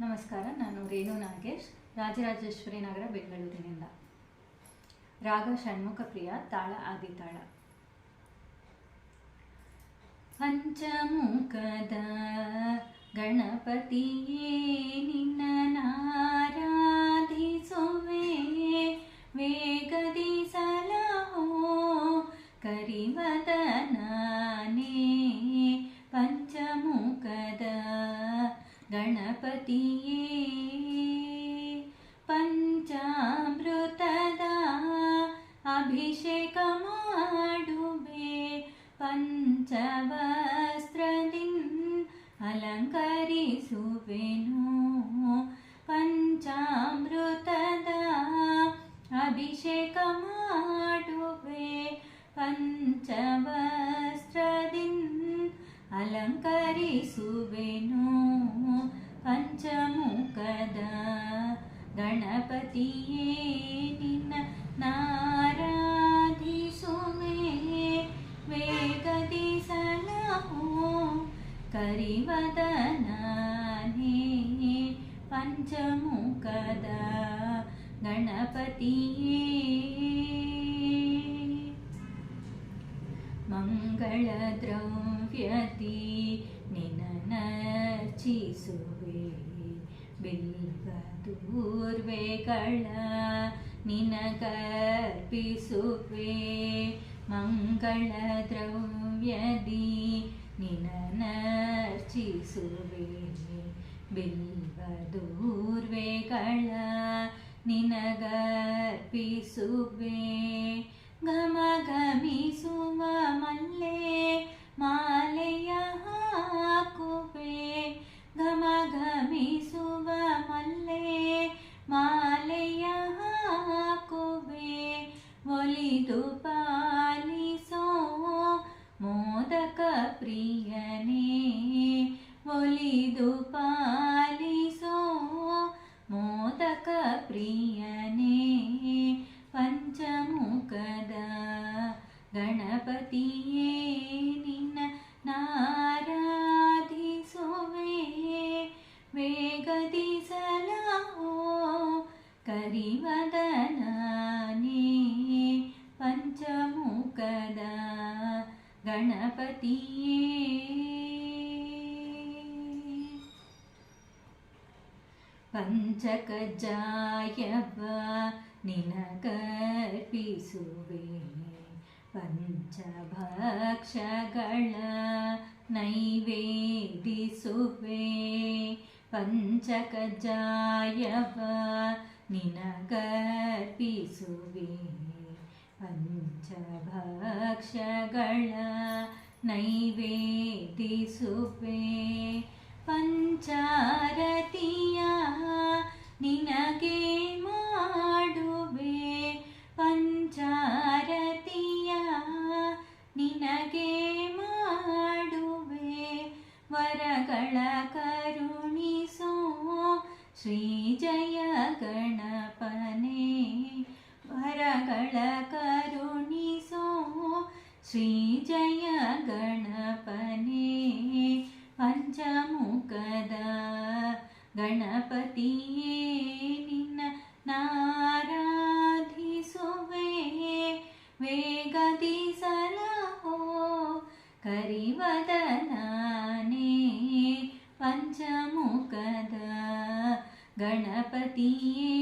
ನಮಸ್ಕಾರ, ನಾನು ರೇಣು ನಾಗೇಶ್, ರಾಜರಾಜೇಶ್ವರಿ ನಗರ, ಬೆಂಗಳೂರಿನಿಂದ. ರಾಗ ಷಣ್ಮುಖ ಪ್ರಿಯ, ತಾಳ ಆದಿತಾಳ. ಪಂಚಮುಖದ ಗಣಪತಿಯೇ ನಿನ್ನ गणपतिये पञ्चामृतदा अभिषेकमाडुबे पञ्चवस्त्रदिन् अलङ्कारिसुवेणुः पञ्चामृतदा अभिषेकमाडुबे पञ्चमवस्त्रदिन् अलङ्कारिसुवेणुः ಪಂಚಮುಖದ ಗಣಪತಿಯೇ ನಿನ್ನ ನಾರಾಧಿಸುವೆ ವೇಗದಿ ಸಲಹೋ ಕರಿವದನಾನೇ ಪಂಚಮುಖದ ಗಣಪತಿಯೇ ಮಂಗಳ ದ್ರವ್ಯತಿ ನಿನನರ್ಚಿಸುವೆ ಬಿಲ್ವದೂರ್ವೆಗಳ ನಿನಗರ್ಪಿಸುವೆ ಮಂಗಳ ದ್ರವ್ಯದಿ ನಿನನರ್ಚಿಸುವೆ ಬಿಲ್ವದೂರ್ವೆಗಳ ನಿನಗರ್ಪಿಸುವೆ. ಗಮ ಗಮಿಸುವ ಮಲ್ಲೆ ಘಮಿಸುವ ಮಲ್ಲೆ ಮಾಲೆಯ ಹಾಕುವೆ ಒಲಿದು ಪಾಲಿಸೋ ಮೋದಕ ಪ್ರಿಯನೇ ಒಲಿದು ಪಾಲಿಸೋ ಮೋದಕ ಪ್ರಿಯನೇ ಕರಿವದನಾನೇ ಪಂಚಮುಖದ ಗಣಪತಿಯೇ. ಪಂಚಕಜಾಯವ ನಿನಗರ್ಪಿಸುವೆ. ಪಂಚಭಕ್ಷಗಳ ನೈವೇದಿಸುವೆ ಪಂಚಕಜ್ಜಾಯವ ನಿನಗರ್ಪಿಸುವೆ ಪಂಚಭಕ್ಷಗಳ ನೈವೇದಿಸುವೆ ಪಂಚಾರತಿಯ ನಿನಗೆ ಮಾಡುವೆ. ಪಂಚಾರತಿಯ ನಿನಗೆ ಮಾಡುವೆ. ವರಗಳ ಕರುಣಿಸೋ ಶ್ರೀ ವರಗಳ ಕರುಣಿಸೋ ಶ್ರೀ ಜಯ ಗಣಪನೇ ಪಂಚಮುಖದ ಗಣಪತಿಯೇ ನಿನ್ನ ನಾರಾಧಿಸುವೆ. ವೇಗದಿ ಸಲಹೋ ಕರಿವದನಾನೇ ಪಂಚಮುಖದ ಗಣಪತಿಯೇ.